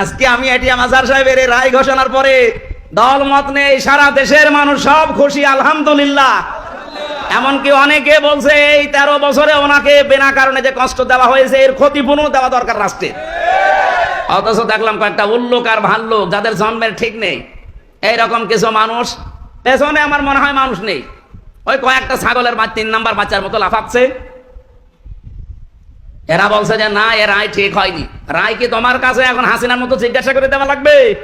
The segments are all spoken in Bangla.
আজকে আমি এটিএম আজহার সাহেবের রায় ঘোষণার পরে দল মত নেই, সারা দেশের মানুষ সব খুশি, আলহামদুলিল্লাহ। এমনকি অনেকে বলছে, এই তেরো বছরে ওনাকে বিনা কারণে যে কষ্ট দেওয়া হয়েছে, এর ক্ষতিপূর্ণ দেওয়া দরকার রাষ্ট্রের অথচ দেখলাম কয়েকটা উল্লোক আর ভাল্লুক, যাদের জন্মের ঠিক নেই। এইরকম কিছু মানুষ, পেছনে আমার মনে হয় মানুষ নেই। ওই কয়েকটা ছাগলের তিন নাম্বার বাচ্চার মতো লাফাচ্ছে। এরা বলছে যে, না, এ রায় ঠিক হয়নি। রায় কি তোমার কাছে এখন হাসিনার মতো জিজ্ঞাসা করে দেওয়া লাগবে?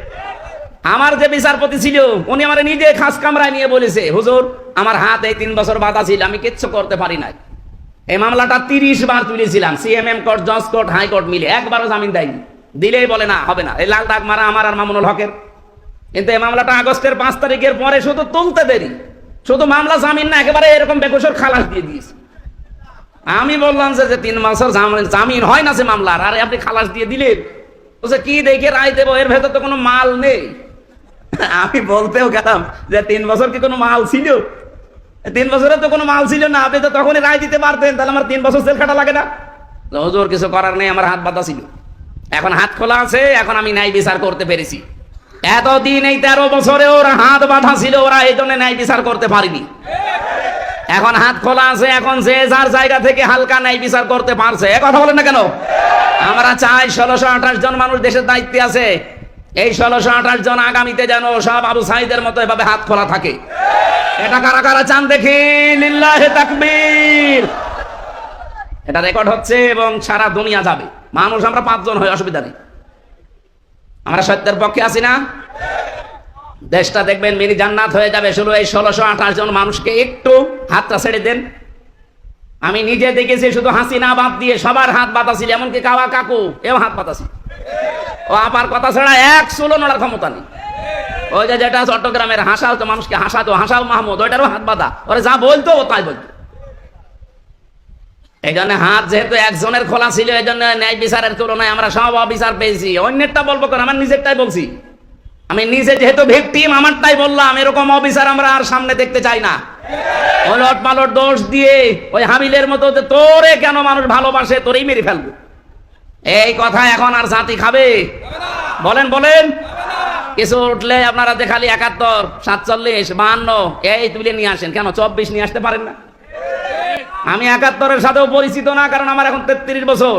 আমার যে বিচারপতি ছিল, উনি আমার নিজে খাস কামরায় নিয়ে বলেছে, হুজুর, আমার হাত এই তিন বছর বাধা ছিল, আমি কিচ্ছু করতে পারি নাই। এই মামলাটা তিরিশ বার তুলেছিলাম, সিএমএম কোর্ট, জজ কোর্ট হাইকোর্ট মিলে। একবারও জামিন দেয়নি। দিলেই বলে, না, হবে না। এই লাল দাগ মারা আমার আর মামুনুল হকের। কিন্তু এই মামলাটা আগস্টের পাঁচ তারিখের পরে শুধু তুলতে দেরি। শুধু মামলা জামিন না, একেবারে এরকম বেকসর খালাস দিয়ে দিয়েছে। আমি বললাম যে তিন বছর জামিন হয় না সে মামলার। আরে আপনি খালাস দিয়ে দিলেন। বলছে কি দেখে রায় দেবো? এর ভেতর তো কোনো মাল নেই। আমি বলতেও গেলাম যে, তিন বছর কি কোনো মাল ছিল? তিন বছরে তো কোনো মাল ছিল না। আপনি তো তখনই রায় দিতে পারতেন। তাহলে আমার তিন বছর সেল খাটা লাগে না। হুজুর, কিছু করার নেই, আমার হাত বাঁধা ছিল। এখন হাত খোলা আছে, এখন আমি ন্যায় বিচার করতে পেরেছি। এতদিন এই তেরো বছরে ওরা হাত বাঁধা ছিল, ওরা এই জন্য ন্যায় বিচার করতে পারিনি। এখন হাত খোলা আছে, এখন যে যার জায়গা থেকে হালকা ন্যায় বিচার করতে পারছে। এ কথা বলেন না কেন? আমরা চাই ষোলোশো আঠাশ জন মানুষ দেশের দায়িত্বে আছে। এই ষোলোশো আঠাশ জন আগামীতে যেন সব আবু সাইদের মতো এভাবে হাত খোলা থাকে। এটা কারা কারা চান দেখি লিল্লাহে তাকবীর। এটা রেকর্ড হচ্ছে এবং সারা দুনিয়া যাবে। মানুষ, আমরা পাঁচজন হয়, অসুবিধা নেই। আমরা সত্যের পক্ষে আছি না? দেশটা দেখবেন মিনি জান্নাত হয়ে যাবে। শুধু এই ষোলোশো আঠাশ জন মানুষকে একটু হাতটা ছেড়ে দেন। আমি নিজে দেখেছি, শুধু হাসিনা বাদ দিয়ে সবার হাত বাতাছিল এমনকি কাওয়া কাকু, এও হাত বাতাছিল ও আপার কথা ছাড়া এক চুলো নড়ার ক্ষমতা নেই। ওই যে যেটা চট্টগ্রামের হাসাও তো মানুষকে হাসাতো হাসাও মাহমুদ, ওইটারও হাত বাঁধা। ওরা যা বলতো ও তাই বলতো। এই জন্য হাত যেহেতু একজনের খোলা ছিল, এই জন্য ন্যায় বিচারের তুলনায় আমরা সব অবিচার পেয়েছি। অন্যেরটা বলব কেন আমার নিজেরটাই বলছি। আমি নিজে যেহেতু ভিকটিম আমারটাই বললাম, এরকম অফিসার আমরা আর সামনে দেখতে চাই না। ওলট পালট দোষ দিয়ে ওই হাবিলের মতো যে তোরে কেন মানুষ ভালোবাসে, তোরেই মেরে ফেলব। এই কথা এখন আর জাতি খাবে? বলেন বলেন। কিছু উঠলে আপনারা যে খালি একাত্তর, সাতচল্লিশ, বাহান্ন, এই তুলে নিয়ে আসেন। কেন, চব্বিশ নিয়ে আসতে পারেন না? আমি একাত্তরের সাথেও পরিচিত না, কারণ আমার এখন তেত্রিশ বছর।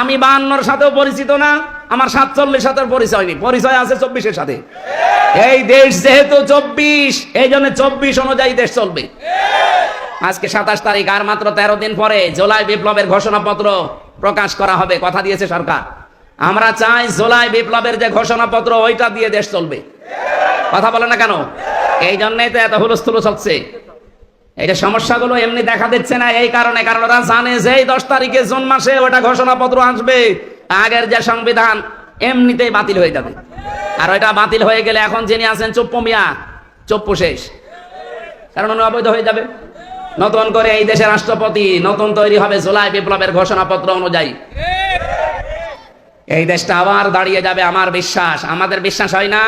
আমি বাহান্নর সাথেও পরিচিত না, আমার সাতচল্লিশ সাথের পরিচয় নেই। পরিচয় আছে চব্বিশের সাথে। এই দেশ যেহেতু চব্বিশ, এই জন্য চব্বিশ অনুযায়ী দেশ চলবে। আজকে সাতাশ তারিখ, আর মাত্র তেরো দিন পরে জুলাই বিপ্লবের ঘোষণাপত্র প্রকাশ করা হবে। কথা দিয়েছে সরকার। আমরা চাই জুলাই বিপ্লবের যে ঘোষণাপত্র, ওইটা দিয়ে দেশ চলবে। কথা বলে না কেন? এই জন্যই তো এত হুলস্থুল চলছে। এটা সমস্যাগুলো এমনি দেখা দিচ্ছে না, এই কারণে, কারণ ওরা জানে যে এই দশ তারিখে জুন মাসে ওটা ঘোষণাপত্র আসবে। আগের যে সংবিধান, এমনিতেই বাতিল হয়ে যাবে। আর ওইটা বাতিল হয়ে গেলে এখন যিনি আছেন, চুপ্পু মিয়া, চুপ্পু শেষ। কারণ উনি অবৈধ হয়ে যাবে। নতুন করে এই দেশের রাষ্ট্রপতি নতুন তৈরি হবে জুলাই বিপ্লবের ঘোষণাপত্র অনুযায়ী। এই দেশটা আবার দাঁড়িয়ে যাবে আমার বিশ্বাস। আমাদের বিশ্বাস হয় না?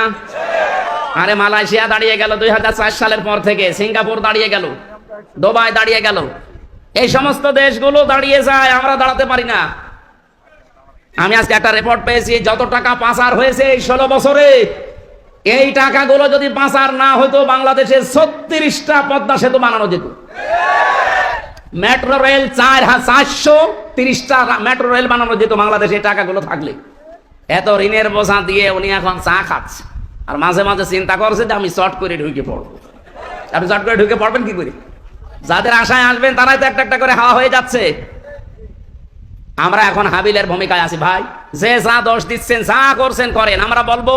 আরে মালয়েশিয়া দাঁড়িয়ে গেল দুই হাজার চার সালের পর থেকে, সিঙ্গাপুর দাঁড়িয়ে গেল। দুবাই দাঁড়িয়ে গেল। এই সমস্ত দেশগুলো দাঁড়িয়ে যায়, আমরা দাঁড়াতে পারি না। আমি আজকে একটা রিপোর্ট পেয়েছি, যত টাকা পাচার হয়েছে এই ষোলো বছরে, এই টাকাগুলো যদি পাচার না হতো বাংলাদেশে ছত্রিশটা পদ্মা সেতু বানানো যেত। মেট্রো রেল চার চারশো তিরিশটা মেট্রো রেল বানানো যেত বাংলাদেশে টাকাগুলো থাকলে। এত ঋণের বোঝা দিয়ে উনি এখন চা খাচ্ছে। আর মাঝে মাঝে চিন্তা করছে যে আমি শর্ট করে ঢুকে পড়ব। আপনি শর্ট করে ঢুকে পড়বেন কি করে? যাদের আশায় আসবেন তারাই তো একটা একটা করে হাওয়া হয়ে যাচ্ছে। আমরা এখন হাবিলের ভূমিকায় আছি, ভাই। যে যা দোষ দিচ্ছেন, যা করছেন করেন। আমরা বলব,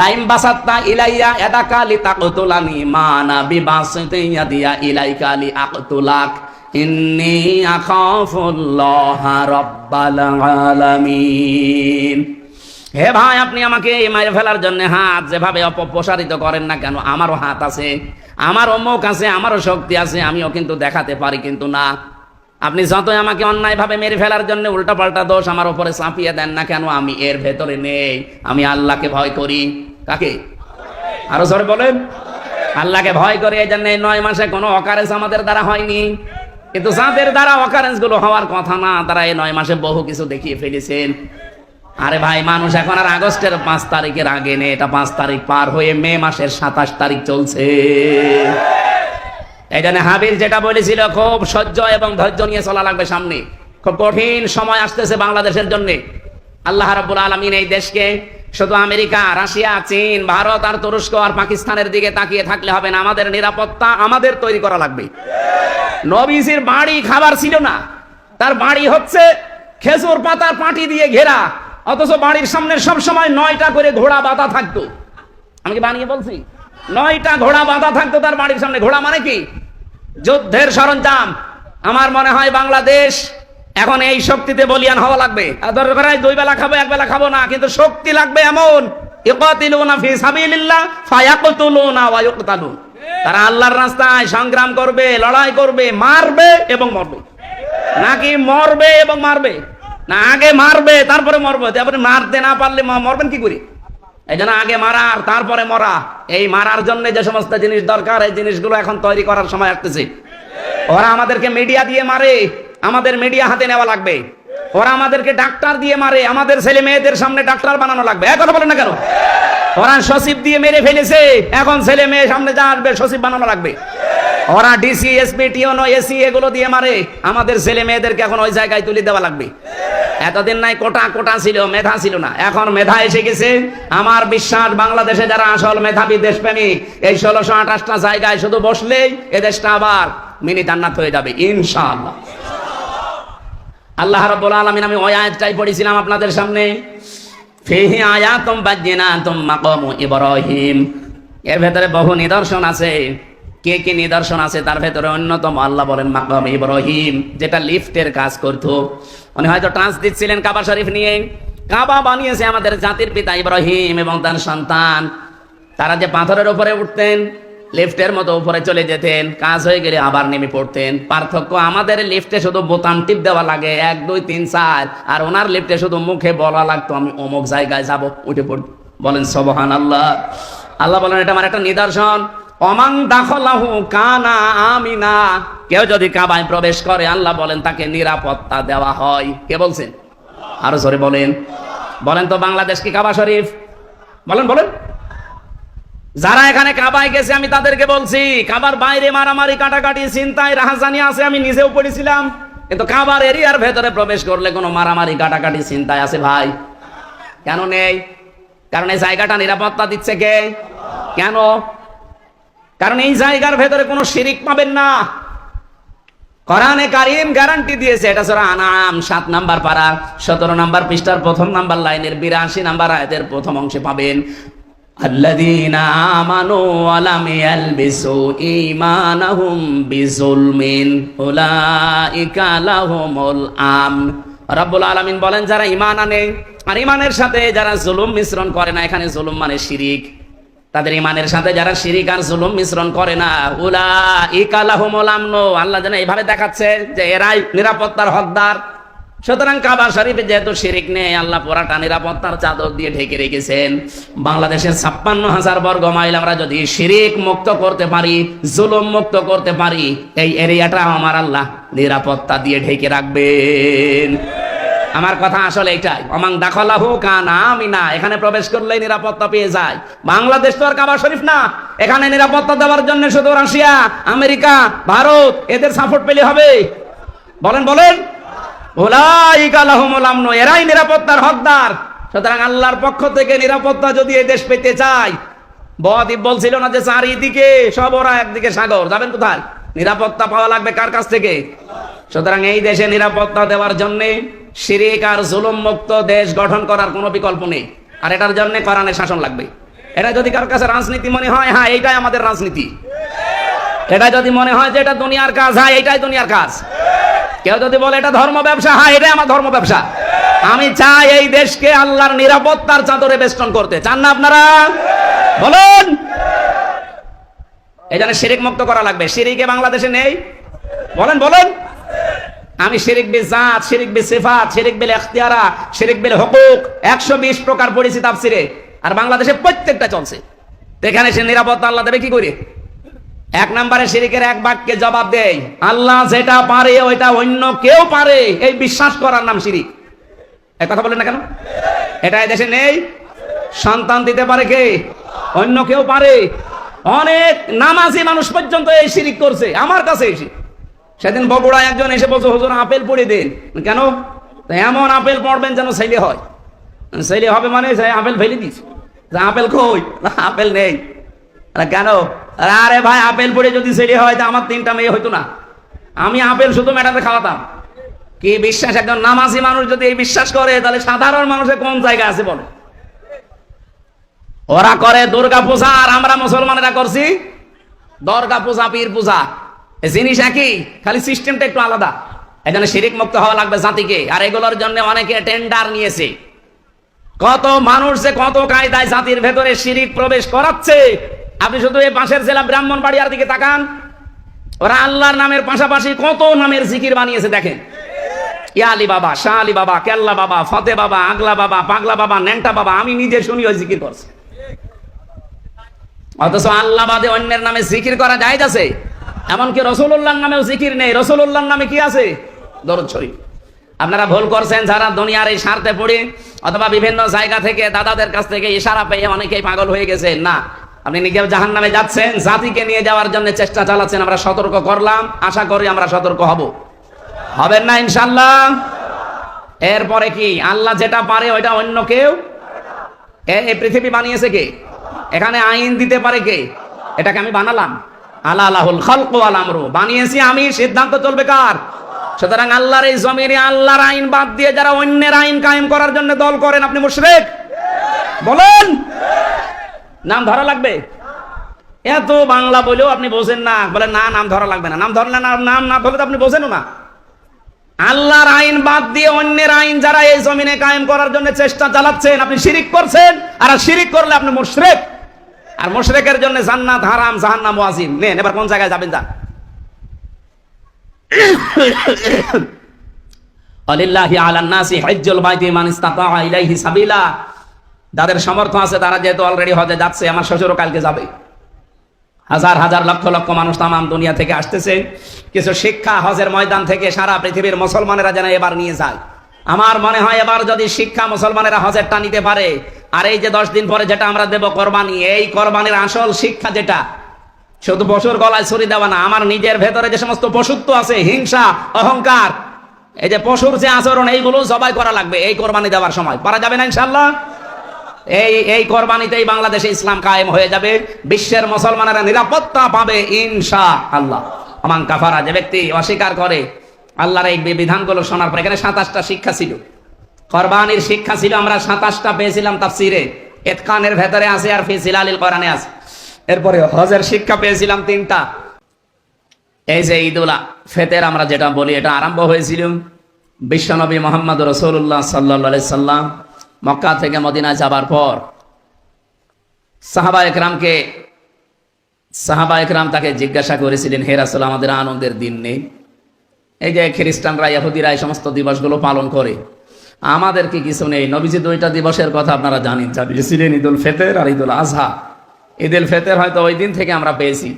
লাইম বাসাত্তা ইলাইয়া এদাকা লি তাকতুলানি মানা বিবাসতিয়া দিয়া ইলাইকা লি আকতুলাক ইন্নি আখাফুল্লাহ রাব্বাল আলামিন। হে ভাই, আপনি আমাকে মেরে ফেলার জন্য হাত যেভাবে অপপ্রসারিত করেন না কেন, আমারও হাত আছে। আমারও অমুক আছে, আমারও শক্তি আছে, আমিও কিন্তু দেখাতে পারি কিন্তু না। আপনি যতই আমাকে অন্যায়ভাবে মেরে ফেলার জন্য উল্টা পাল্টা দোষ আমার উপরে চাপিয়ে দেন না কেন, আমি এর ভেতরে নেই, আমি আল্লাহকে ভয় করি। কাকে? আরও জোরে বলেন। আল্লাহকে ভয় করে, এই জন্য নয় মাসে কোনো অকারেন্স আমাদের দ্বারা হয়নি। কিন্তু যাদের দ্বারা অকারেন্সগুলো হওয়ার কথা না, তারা এই নয় মাসে বহু কিছু দেখিয়ে ফেলেছেন। আরে ভাই, মানুষ এখন আর আগস্টের পাঁচ তারিখের আগে নেই, এটা পাঁচ তারিখ পার হয়ে মে মাসের সাতাশ তারিখ চলছে। এই জন্য হাবিল যেটা বলেছিল, খুব সহ্য এবং ধৈর্য নিয়ে চলা লাগবে সামনে। খুব কঠিন সময় আসতেছে বাংলাদেশের জন্য। আল্লাহ রাব্বুল আলমিন এই দেশকে, শুধু আমেরিকা, রাশিয়া, চীন, ভারত আর তুরস্ক আর পাকিস্তানের দিকে তাকিয়ে থাকলে হবে না, আমাদের নিরাপত্তা আমাদের তৈরি করা লাগবে। নবীজির বাড়ি খাবার ছিল না, তার বাড়ি হচ্ছে খেজুর পাতার পাটি দিয়ে ঘেরা। অথচ বাড়ির সামনে সব সময় নয়টা করে ঘোড়া বাঁধা থাকতো। আমি বানিয়ে বলছি? নয়টা ঘোড়া বাঁধা থাকতো তার বাড়ির সামনে। ঘোড়া মানে কি? যুদ্ধের সরঞ্জাম। আমার মনে হয় বাংলাদেশ, এখন এই শক্তিতে বলিয়ান হওয়া লাগবে। দুই বেলা খাব, এক বেলা খাব না, কিন্তু শক্তি লাগবে এমন। তারা আল্লাহর রাস্তায় সংগ্রাম করবে, লড়াই করবে, মারবে এবং মরবে। নাকি মরবে এবং মারবে? না, আগে মারবে, তারপরে মরবে। তারপরে মারতে না পারলে মরবেন কি করি? এই জন্য আগে মারার, তারপরে মরা। এই মারার জন্য যে সমস্ত জিনিস দরকার, এই জিনিসগুলো এখন তৈরি করার সময় আসতেছে। ওরা আমাদেরকে মিডিয়া দিয়ে মারে, আমাদের মিডিয়া হাতে নেওয়া লাগবে। ওরা আমাদেরকে ডাক্তার দিয়ে মারে, আমাদের ছেলে মেয়েদের সামনে ডাক্তার বানানো লাগবে। এক কথা বলেন না কেন? ওরা সচিব দিয়ে মেরে ফেলেছে, এখন ছেলে মেয়ে সামনে যা আসবে, সচিব বানানো লাগবে। ওরা ডিসি, এসপি, টিওনো, এসি, এগুলো দিয়ে মারে, আমাদের ছেলে মেয়েদেরকে এখন ওই জায়গায় তুলে দেওয়া লাগবে। এতদিন নাই কোটা কোটা ছিল, মেধা ছিল না। এখন মেধা এসে গেছে। আমার বিশ্বাস, বাংলাদেশে যারা আসল মেধাবী দেশপ্রেমিক এই ষোলোশো আঠাশটা জায়গায় শুধু বসলেই এদেশটা আবার মিনি জান্নাত হয়ে যাবে, ইনশাআল্লাহ। আল্লাহ রাব্বুল আলামিন, আমি ওই আয়াতটাই পড়েছিলাম আপনাদের সামনে। ফিহি আয়াতুম বাজ্জিনাতুম মাকামু ইব্রাহিম। এর ভেতরে বহু নিদর্শন আছে। কে কে নিদর্শন আছে? তার ভেতরে অন্যতম আল্লাহ বলেন মাকাম ইব্রাহিম, যেটা লিফটের কাজ করতো। উনি হয়তো ট্রান্স দিচ্ছিলেন কাবা শরীফ নিয়ে। কাবা বানিয়েছে আমাদের জাতির পিতা ইব্রাহিম এবং তার সন্তান। তারা যে পাথরের উপরে উঠতেন লিফটের মতো উপরে চলে যেতেন, কাজ হয়ে গেলে আবার নেমে পড়তেন। পার্থক্য আমাদের লিফটে শুধু বোতাম টিপ দেওয়া লাগে, এক, দুই, তিন, চার। আর ওনার লিফটে শুধু মুখে বলা লাগতো, আমি অমুক জায়গায় যাব, উঠে পড় বলেন সবহান আল্লাহ আল্লাহ বলেন, এটা আমার একটা নিদর্শন। অমাং দাখলাহু কানা আমিনা। কেউ যদি কাবায় প্রবেশ করে, আল্লাহ বলেন, তাকে নিরাপত্তা দেওয়া হয়। কে বলছেন? আরও জোরে বলেন। বলেন তো, বাংলাদেশ কি কাবা শরীফ? বলেন বলেন। যারা এখানে কাবায় গেছে, আমি তাদেরকে বলছি, কাবার বাইরে মারামারি, কাটাকাটি চিন্তায় রাহাজানি আছে, আমি নিজেও পড়েছিলাম। কিন্তু কাবার এরিয়ার ভেতরে প্রবেশ করলে কোনো মারামারি, কাটাকাটি চিন্তায় আছে ভাই। কেন নেই? কারণ এই জায়গাটা নিরাপত্তা দিচ্ছে কে? কেন? কারণ এই জায়গার ভেতরে কোনো শিরিক পাবেন না। কোরআনে কারিম গ্যারান্টি দিয়েছে, এটা সূরা আনাম সাত নাম্বার পারা, সতেরো নাম্বার পৃষ্ঠার প্রথম নাম্বার লাইনের বিরাশি নাম্বার আয়াতের প্রথম অংশে পাবেন। الذين آمنوا ولم يلبسوا إيمانهم بظلم أولئك لهم الأمن রব্বুল আলামিন বলেন যারা ইমান আনে আর ইমানের সাথে যারা জুলুম মিশ্রণ করে না এখানে জুলুম মানে শিরিক তাদের ইমানের সাথে যারা শিরিক আর জুলুম মিশ্রণ করে না উলা ইকালাহুমুল আমনো আল্লাহ যেন এইভাবে দেখাচ্ছে যে এরাই নিরাপত্তার হকদার সুতরাং কাবা শরীফে যেহেতু শিরিক নেই, আল্লাহ পুরাটা নিরাপত্তার চাদর দিয়ে ঢেকে রেখেছেন। বাংলাদেশের ছাপ্পান্ন হাজার বর্গ মাইল আমরা যদি শিরিক মুক্ত করতে পারি, জুলুম মুক্ত করতে পারি, এই এরিয়াটা আমার আল্লাহ নিরাপত্তা দিয়ে ঢেকে রাখবেন। আমার কথা আসলে এটাই। অমাং দাখলাহু কানা আমি না এখানে প্রবেশ করলেই নিরাপত্তা পেয়ে যায়। বাংলাদেশ তো আর কাবা শরীফ না। এখানে নিরাপত্তা দেওয়ার জন্য শুধু রাশিয়া, আমেরিকা, ভারত, এদের সাপোর্ট পেলে হবে। বলেন বলেন। ওলাইকা লাহুমুল আমন, এরাই নিরাপত্তার হকদার। সুতরাং আল্লাহর পক্ষ থেকে নিরাপত্তা যদি এই দেশ পেতে চায় বদ্বীপ বলছিল না যে চারিদিকে, সব ওরা একদিকে সাগর, যাবেন কোথায়? নিরাপত্তা পাওয়া লাগবে কার কাছ থেকে? সুতরাং এই দেশে নিরাপত্তা দেওয়ার জন্য শিরিক আর জুলুম মুক্ত দেশ গঠন করার কোনো বিকল্প নেই। আর এটার জন্য কোরআনের শাসন লাগবে। এটা যদি কার কাছে রাজনীতি মনে হয় হ্যাঁ এইটাই আমাদের রাজনীতি। এটা যদি মনে হয় যে এটা দুনিয়ার কাজ হ্যাঁ এইটাই দুনিয়ার কাজ। কেউ যদি বলে, এটা ধর্ম ব্যবসা হ্যাঁ এটাই আমার ধর্ম ব্যবসা। আমি চাই এই দেশকে আল্লাহর নিরাপত্তার চাদরে বেষ্টন করতে। চান না আপনারা? বলুন! এই জন্য শিরিক মুক্ত করা লাগবে। শিরিকে বাংলাদেশে নেই। বলেন বলেন। আমি শিরিক বি জাত, শিরিক বি সিফাত, শিরিক বিল এখতিয়ারা শিরিক বিল হুকুক, একশো বিশ প্রকার পড়েছি তাফসিরে। আর বাংলাদেশে প্রত্যেকটা চলছে। এখানে সে নিরাপত্তা আল্লাহ দেবে কি করে? এক নম্বরে শিরিকের এক বাক্যে জবাব দেয় আল্লাহ যেটা পারে, ওইটা অন্য কেউ পারে। এই বিশ্বাস করার নাম শিরিক। এক কথা বলেন না কেন? এটা দেশে নেই। সন্তান দিতে পারে কে? অন্য কেউ পারে। অনেক নামাজি মানুষ পর্যন্ত এই শিরিক করছে। আমার কাছে এসে। সেদিন বগুড়া একজন এসে বলছে, হুজুর, আপেল পড়ে দিন। কেন? এমন আপেল পড়বেন যেন ছেলে হয়। ছেলে হবে মানে আপেল ফেলে দিস আপেল কই? আপেল নেই। কেন? আরে ভাই, আপেল পড়ে যদি ছেলে হয়, তা আমার তিনটা মেয়ে হইতো না। আমি আপেল শুধু ম্যাডামে খাওয়াতাম। কি বিশ্বাস, একজন নামাজি মানুষ যদি এই বিশ্বাস করে, তাহলে সাধারণ মানুষের কোন জায়গা আছে বলো? ওরা করে দুর্গা পূজা, আর আমরা মুসলমানেরা করছি দর্গা পূজা, পীর পূজা। জিনিস একই, খালি সিস্টেমটা একটু আলাদা। জন্য শিরিক মুক্ত হওয়া লাগবে জাতিকে, আর এগুলোর জন্য অনেকে টেন্ডার নিয়েছে। কত মানুষ যে কত কায়দায় জাতির ভেতরে শিরিক প্রবেশ করাচ্ছে আপনি শুধু এই পাশের জেলা ব্রাহ্মণবাড়িয়ার দিকে তাকান, ওরা আল্লাহর নামের পাশাপাশি কত নামের জিকির বানিয়েছে দেখেন। ইয়া আলী বাবা, শাহ আলী বাবা, কেল্লা বাবা, ফতে বাবা, আগলা বাবা, পাগলা বাবা ন্যাংটা বাবা, আমি নিজে শুনি ওই জিকির করছি। অথচ আল্লাহ বাদে অন্যের নামে জিকির করা যায় আছে। এমনকি রসুল্লাহর নামেও জিকির নেই। রসুল্লাহর নামে কি আছে? দরদ শরীফ। আপনারা ভুল করছেন, যারা দুনিয়ার এই স্বার্থে পড়ে, অথবা বিভিন্ন জায়গা থেকে দাদাদের কাছ থেকে ইশারা পেয়ে অনেকেই পাগল হয়ে গেছে না আপনি নিজেও জাহান নামে যাচ্ছেন, জাতিকে নিয়ে যাওয়ার জন্য চেষ্টা চালাচ্ছেন, আমরা সতর্ক করলাম, আশা করি আমরা সতর্ক হব। হবেন না ইনশাল্লাহ এরপরে কি? আল্লাহ যেটা পারে ওইটা অন্য কেউ? এই পৃথিবী বানিয়েছে কে? এখানে আইন দিতে পারে কে? এটাকে আমি বানালাম। আল্লাহ আল্লাহুল খালকু আল আমরু। বানিয়েছি আমি, সিদ্ধান্ত চলবে কার? সুতরাং আল্লাহর এই জমিনে আল্লাহর আইন বাদ দিয়ে যারা অন্যের আইন কায়েম করার জন্য দল করেন, আপনি মুশরিক? বলেন? নাম ধরা লাগবে? এত বাংলা বলেও আপনি বোঝেন না। বলেন না, নাম ধরা লাগবে না। নাম ধরলে না, নাম না ধরলে তো আপনি বোঝেনও না। আল্লাহর আইন বাদ দিয়ে অন্যের আইন যারা এই জমিনে কায়েম করার জন্য চেষ্টা চালাচ্ছেন, আপনি শিরিক করছেন, আর শিরিক করলে আপনি মুশরিক। আর মুশরিকের জন্য জান্নাত হারাম, জাহান্নাম ওয়াজিব। নেন, এবার কোন জায়গায় যাবেন যান। আলিল্লাহি আলান নাসি, হজ্জুল বাইতি মান ইসতাতা ইলাইহি সাবিলা। যাদের সামর্থ্য আছে তারা যেহেতু অলরেডি হজে যাচ্ছে, আমার শ্বশুরও কালকে যাবে। হাজার হাজার লক্ষ লক্ষ মানুষ তামাম দুনিয়া থেকে আসতেছে। কিছু শিক্ষা হজের ময়দান থেকে সারা পৃথিবীর মুসলমানেরা যেন এবার নিয়ে যায়। আমার মনে হয় এবার যদি শিক্ষা মুসলমানেরা হজেরটা নিতে পারে, আর এই যে দশ দিন পরে যেটা আমরা দেব কোরবানি, এই কোরবানির আসল শিক্ষা যেটা, শুধু পশুর গলায় ছুরি দেওয়া না, আমার নিজের ভেতরে যে সমস্ত পশুত্ব আছে, হিংসা, অহংকার, এই যে পশুর যে আচরণ এইগুলো সবাই করা লাগবে এই কোরবানি দেওয়ার সময়। পারা যাবে না ইনশাল্লাহ এই এই কোরবানিতেই বাংলাদেশে ইসলাম কায়েম হয়ে যাবে। বিশ্বের মুসলমানেরা নিরাপত্তা পাবে ইনশা আল্লাহ আমান কাফারা, যে ব্যক্তি অস্বীকার করে, আল্লাহর এই বিধানগুলো শোনার পর, এখানে সাতাশটা শিক্ষা ছিল। কোরবানির শিক্ষা ছিল, আমরা সাতাশটা পেয়েছিলাম তাফসিরে। এতকানের ভেতরে আছে আর ফি সিলালিল কোরআনে আছে। এরপরে হজের শিক্ষা পেয়েছিলাম তিনটা। এই যে ঈদুল ফেতের আমরা যেটা বলি, এটা আরম্ভ হয়েছিল। বিশ্বনবী মোহাম্মদ রসুল্লাহ সাল্লা সাল্লাম মক্কা থেকে মদিনায় যাবার পর সাহাবা একরামকে, সাহাবা একরাম তাকে জিজ্ঞাসা করেছিলেন, হে রাসূল, আমাদের আনন্দের দিন নেই। এই যে খ্রিস্টানরা, ইহুদিরা এই সমস্ত দিবসগুলো পালন করে, আমাদের কি কিছু নেই? নবীজি দুইটা দিবসের কথা আপনারা জানেন। জানিয়েছিলেন ঈদুল ফেতের আর ঈদুল আজহা ঈদুল ফেতের হয়তো ওই দিন থেকে আমরা পেয়েছি।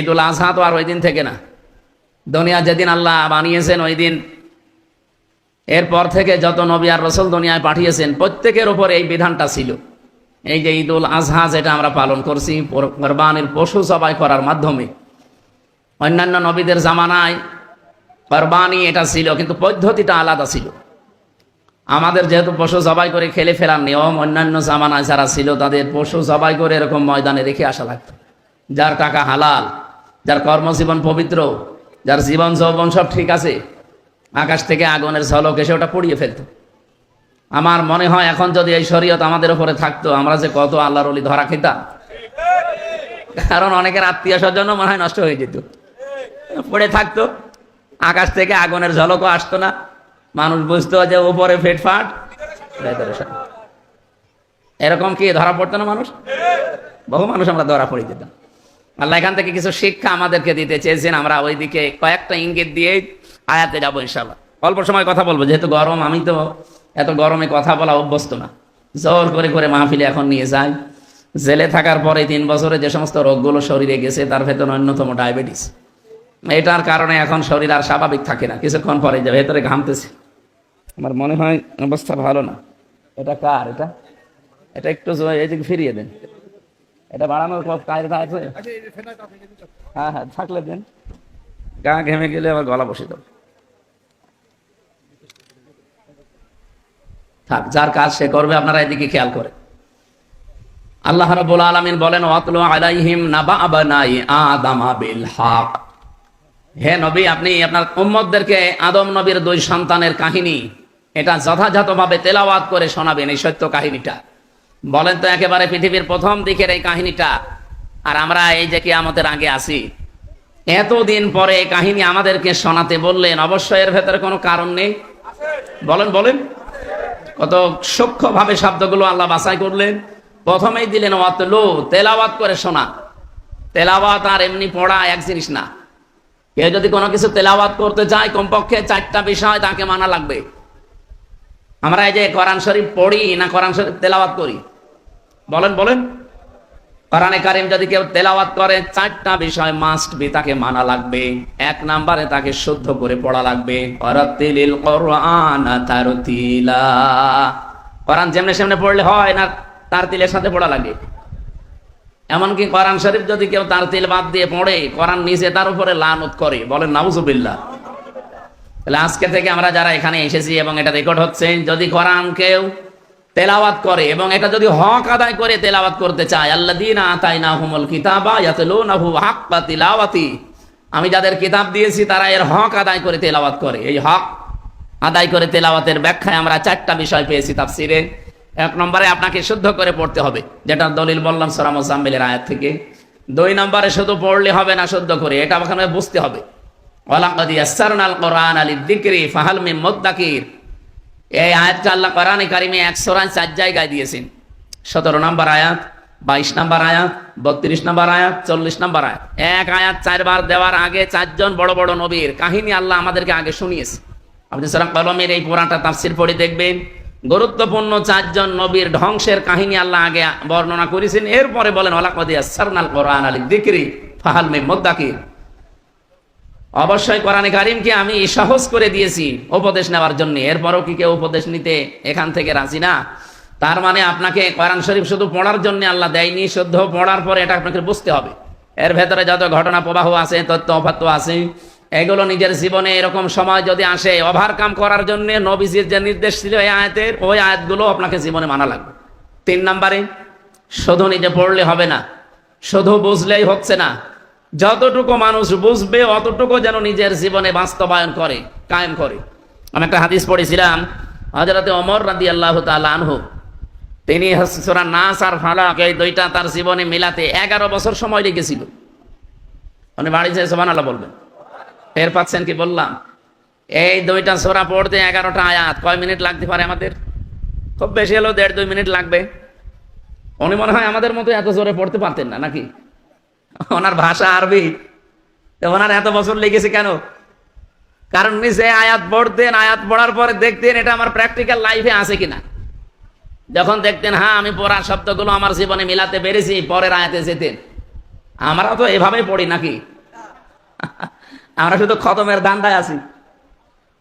ঈদুল আজহা তো আর ওই দিন থেকে না। দুনিয়া যেদিন আল্লাহ বানিয়েছেন, ওই দিন এরপর থেকে যত নবী আর রসুল দুনিয়ায় পাঠিয়েছেন, প্রত্যেকের ওপর এই বিধানটা ছিল। এই যে ঈদ উল আজহা যেটা আমরা পালন করছি কোরবানির পশু জবাই করার মাধ্যমে। অন্যান্য নবীদের জামানায় কোরবানি এটা ছিল, কিন্তু পদ্ধতিটা আলাদা ছিল। আমাদের যেহেতু পশু জবাই করে খেলে ফেলার নিয়ম, অন্যান্য জামানায় যারা ছিল তাদের পশু জবাই করে এরকম ময়দানে রেখে আসা লাগতো। যার টাকা হালাল, যার কর্মজীবন পবিত্র, যার জীবন যৌবন সব ঠিক আছে আকাশ থেকে আগুনের ঝলক এসে ওটা পুড়িয়ে ফেলতো। আমার মনে হয় এখন যদি এই শরীয়ত আমাদের উপরে থাকতো, আমরা যে কত আল্লাহর অলি ধরা খেতাম। কারণ অনেকের আত্মীয় স্বজন মনে হয় নষ্ট হয়ে যেত। পড়ে থাকতো, আকাশ থেকে আগুনের ঝলকও আসতো না। মানুষ বুঝতো যে উপরে ফেটফাট এরকম কি ধরা পড়তো না মানুষ? বহু মানুষ আমরা ধরা পড়ে যেতাম। আল্লাহ এখান থেকে কিছু শিক্ষা আমাদেরকে দিতে চেয়েছেন। আমরা ওইদিকে কয়েকটা ইঙ্গিত দিয়ে আয়াতে যাব ইনশাল্লাহ অল্প সময় কথা বলব, যেহেতু গরম, আমি তো এত গরমে কথা বলা অভ্যস্ত না। জোর করে করে মাহফিলে এখন নিয়ে যাই। জেলে থাকার পরে তিন বছরে যে সমস্ত রোগগুলো শরীরে গেছে, তার ভেতর অন্যতম ডায়াবেটিস। এটার কারণে এখন শরীর আর স্বাভাবিক থাকে না, কিছুক্ষণ পরে যে ভেতরে ঘামতেছে। আমার মনে হয় অবস্থা ভালো না। এটা কার এটা? এটা একটু এদিকে ফিরিয়ে দেন। এটা বাড়ানোর কায়দা আছে? হ্যাঁ হ্যাঁ থাকলে দেন। গা ঘেমে গেলে আবার গলা বসে দাও থাক, যার কাজ সে করবে, আপনারা এদিকে খেয়াল করে। আল্লাহ রাব্বুল আলামিন বলেন, ওয়াতলু আলাইহিম নাবা হে নবী, আপনি আপনার উম্মতদেরকে আদম নবীর দুই সন্তানের কাহিনী, এটা যথাযথভাবে তেলাওয়াত করে শোনাবেন, এই সত্য কাহিনীটা। বলেন তো, একেবারে পৃথিবীর প্রথম দিকের এই কাহিনীটা, আর আমরা এই যে কি কিয়ামতের আগে আছি। এতদিন পরে এই কাহিনী আমাদেরকে শোনাতে বললেন, অবশ্যই এর ভেতরে কোনো কারণ নেই। বলেন বলেন। কত সূক্ষ্মভাবে শব্দগুলো আল্লাহ বাছাই করলেন। প্রথমেই দিলেন ওয়াতলু, তেলাওয়াত করে শোনা। তেলাওয়াত আর এমনি পড়া এক জিনিস না। কেউ যদি কোনো কিছু তেলাওয়াত করতে চায়, কমপক্ষে চারটা বিষয় তাকে মানা লাগবে। আমরা এই যে কোরআন শরীফ পড়ি না কোরআন শরীফ তেলাওয়াত করি। বলেন বলেন। কোরআনে কারিম যদি কেউ তেলাওয়াত করে, চারটা বিষয় মাস্ট বি তাকে মানা লাগবে। এক নাম্বারে তাকে শুদ্ধ করে পড়া লাগবে। ওয়ারাত্তিলিল কোরআন তারতিলা। কোরআন যেমনে সেমনে পড়লে হয় না, তার তিলের সাথে পড়া লাগে। এমনকি কোরআন শরীফ যদি কেউ তার তিল বাদ দিয়ে পড়ে, কোরআন নিচে তার উপরে লানত করে, বলেন, নাউজুবিল্লাহ। তাহলে আজকে থেকে আমরা যারা এখানে এসেছি এবং এটা রেকর্ড হচ্ছে, যদি কোরআন কেউ তেলাওয়াত করে এবং এটা যদি হক আদায় করে তেলাওয়াত করতে চায় আল্লাদিন আতাইনা হুমুল কিতাবা ইয়াতলুনাহু হাক্কা তিলাওয়াতি। আমি যাদের কিতাব দিয়েছি, তারা এর হক আদায় করে তেলাওয়াত করে। এই হক আদায় করে তেলাওয়াতের ব্যাখ্যায় আমরা চারটা বিষয় পেয়েছি তাফসিরে। এক নম্বরে আপনাকে শুদ্ধ করে পড়তে হবে, যেটা দলিল বললাম সরাম জাম্মিলের আয়াত থেকে। দুই নম্বরে শুধু পড়লে হবে না শুদ্ধ করে, এটা আমাকে বুঝতে হবে। ওয়ালাকাদ ইয়াসসারনাল কোরআন লিযিকরি ফাহাল মিন মুদ্দাকির। এই আয়াতটা আল্লাহ কোরআনে কারিমে একশো রান চার জায়গায় দিয়েছেন। সতেরো নম্বর আয়াত, বাইশ নম্বর আয়াত, বত্রিশ নম্বর আয়াত, চল্লিশ নম্বর আয়াত। এক আয়াত চারবার দেওয়ার আগে চারজন বড় বড় নবীর কাহিনী আল্লাহ আমাদেরকে আগে শুনিয়েছে। আপনি সারা কলমের এই পুরাণটা তাফসির পড়ে দেখবেন। গুরুত্বপূর্ণ চারজন নবীর ধ্বংসের কাহিনী আল্লাহ আগে বর্ণনা করেছেন। এরপরে বলেন ওলাকদিয়া সারনাল কোরআন আলী দিকরি ফাহাল মে মোদ্দাকির অবশ্যই কোরআনে কারিমকে আমি সহজ করে দিয়েছি উপদেশ নেওয়ার জন্য। এরপরও কি কেউ উপদেশ নিতে এখান থেকে রাজি না? তার মানে আপনাকে কোরআন শরীফ শুধু পড়ার জন্য আল্লাহ দেয়নি, শুদ্ধ পড়ার পরে এটা আপনাকে বুঝতে হবে। এর ভেতরে যত ঘটনা প্রবাহ আছে তথ্য অপাত্য আছে, এগুলো নিজের জীবনে এরকম সময় যদি আসে ওভারকাম করার জন্য নবীজির যে নির্দেশ ছিল এই আয়াতের, ওই আয়াতগুলো আপনাকে জীবনে মানা লাগবে। তিন নম্বরে, শুধু নিজে পড়লে হবে না, শুধু বুঝলেই হচ্ছে না যতটুকু মানুষ বুঝবে, অতটুকু যেন নিজের জীবনে বাস্তবায়ন করে, কায়েম করে। আমি একটা হাদিস পড়েছিলাম হজরতে অমর রাদি আল্লাহ আনহু। তিনি সোরা নাস আর ফালাক, এই দুইটা তার জীবনে মিলাতে এগারো বছর সময় লেগেছিল। উনি বাড়ি যেয়ে সোমান আল্লাহ বলবেন। ফের পাচ্ছেন কি বললাম? এই দুইটা সোরা পড়তে এগারোটা আয়াত, কয় মিনিট লাগতে পারে আমাদের? খুব বেশি হলেও দেড় দুই মিনিট লাগবে। উনি মনে হয় আমাদের মতো এত জোরে পড়তে পারতেন না, নাকি? ওনার ভাষা আরবি। ওনার এত বছর লেগেছে কেন? কারণ উনি যে আয়াত পড়তেন, আয়াত পড়ার পরে দেখতেন এটা আমার প্র্যাকটিক্যাল লাইফে আছে কিনা। যখন দেখতেন হ্যাঁ আমি পড়ার শব্দগুলো আমার জীবনে মিলাতে পেরেছি, পরের আয়াতে যেতেন। আমরা তো এভাবেই পড়ি নাকি? আমরা শুধু খতমের দান্দায় আছি।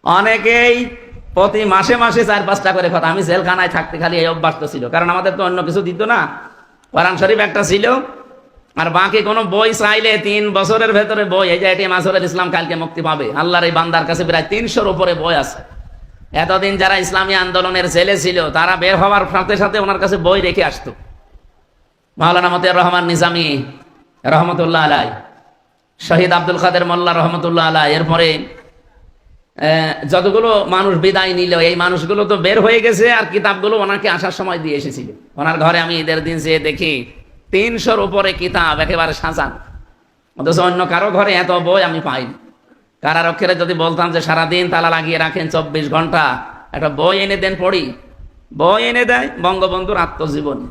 অনেকেই প্রতি মাসে মাসে চার পাঁচটা করে কথা। আমি জেলখানায় থাকতে খালি এই অভ্যাস তো ছিল। কারণ আমাদের তো অন্য কিছু দিত না। কোরআন শরীফ একটা ছিল। আর বাকি কোনো বই চাইলে তিন বছরের ভেতরে বই, এই যে এটি মাসুরের ইসলাম কালকে মুক্তি পাবে। আল্লাহর এই বান্দার কাছে প্রায় তিনশোর উপরে বই আছে। এতদিন যারা ইসলামী আন্দোলনের জেলে ছিল, তারা বের হওয়ার সাথে সাথে ওনার কাছে বই রেখে আসতো। মাওলানা মতিয়ার রহমান নিজামী, রহমতুল্লাহ আলাই, শহীদ আব্দুল কাদের মোল্লা রহমতুল্লাহ আলাই, এরপরে যতগুলো মানুষ বিদায় নিল, এই মানুষগুলো তো বের হয়ে গেছে আর কিতাবগুলো ওনাকে আসার সময় দিয়ে এসেছিল। ওনার ঘরে আমি ঈদের দিন যেয়ে দেখি তিনশোর উপরে কিতাব, একেবারে সাজান। অথচ অন্য কারও ঘরে এত বই আমি পাইনি। কারারক্ষীরা যদি বলতাম যে সারাদিন তালা লাগিয়ে রাখেন চব্বিশ ঘণ্টা, একটা বই এনে দেন পড়ি। বই এনে দেয় বঙ্গবন্ধুর আত্মজীবনী।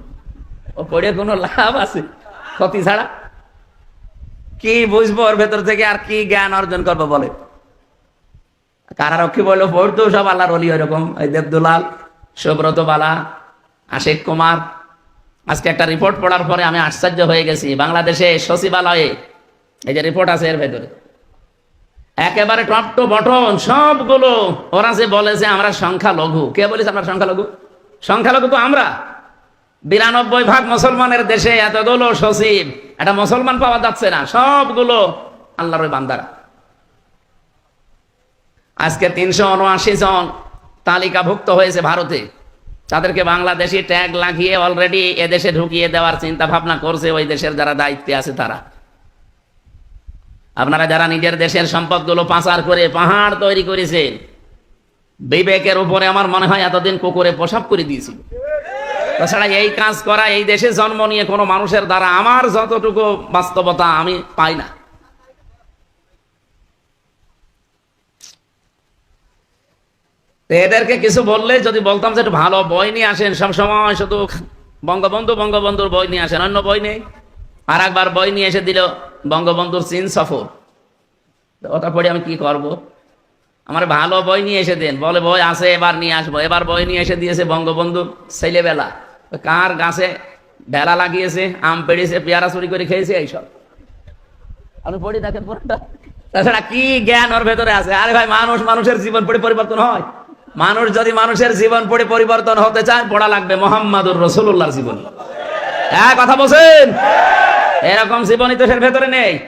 ও পড়ে কোনো লাভ আছে? ক্ষতি ছাড়া? কি বুঝব ওর ভেতর থেকে আর কি জ্ঞান অর্জন করব বলে? কারারক্ষী বলল পড়তো সব আল্লাহর অলি ওরকম এই দেবদুলাল সুব্রত বালা আশিক কুমার আজকে একটা রিপোর্ট পড়ার পরে আমি আশ্চর্য হয়ে গেছি। বাংলাদেশে সচিবালয়ে, এই যে রিপোর্ট আছে এর ভেতরে, একেবারে টপ টু বটন সবগুলো, ওরা যে বলে যে আমরা সংখ্যা লঘু কে বলেছে আমরা সংখ্যা লঘু সংখ্যালঘু তো আমরা। বিরানব্বই ভাগ মুসলমানের দেশে এতগুলো সচিব এটা মুসলমান পাওয়া যাচ্ছে না, সবগুলো আল্লাহর বান্দারা। আজকে তিনশো উনআশি জন তালিকাভুক্ত হয়েছে ভারতে। তাদেরকে বাংলাদেশি ট্যাগ লাগিয়ে অলরেডি এদেশে ঢুকিয়ে দেওয়ার চিন্তা ভাবনা করছে ওই দেশের যারা দায়িত্বে আছে তারা। আপনারা যারা নিজের দেশের সম্পদগুলো পাচার করে পাহাড় তৈরি করেছেন, বিবেকের উপরে আমার মনে হয় এতদিন কুকুরে প্রসাব করে দিয়েছিল। তাছাড়া এই কাজ করা, এই দেশে জন্ম নিয়ে কোনো মানুষের দ্বারা আমার যতটুকু বাস্তবতা আমি পাই না। এদেরকে কিছু বললে যদি বলতাম যে একটু ভালো বই নিয়ে আসেন, সব সময় শুধু বঙ্গবন্ধু, বঙ্গবন্ধুর বই নিয়ে আসেন, অন্য বই নেই। আর একবার বই নিয়ে এসে দিল বঙ্গবন্ধুর চীন সফর। ওটা পড়ে আমি কি করব? আমার ভালো বই নিয়ে এসে দেন। বলে, বই আছে, এবার নিয়ে আসব। এবার বই নিয়ে এসে দিয়েছে বঙ্গবন্ধু ছেলেবেলা। কার গাছে বেলা লাগিয়েছে, আম পেড়েছে, পেয়ারা চুরি করে খেয়েছে, এইসব? আপনি পড়ি দেখেন তাছাড়া কি জ্ঞান ওর ভেতরে আছে? আরে ভাই, মানুষ মানুষের জীবন পড়ে পরিবর্তন হয়। মানুষ যদি মানুষের জীবন পড়ে পরিবর্তন হতে চায়, পড়া লাগবে মোহাম্মদুর রসুল্লাহর জীবন। হ্যাঁ কথা বলছেন? এরকম জীবনই তো ভেতরে নেই।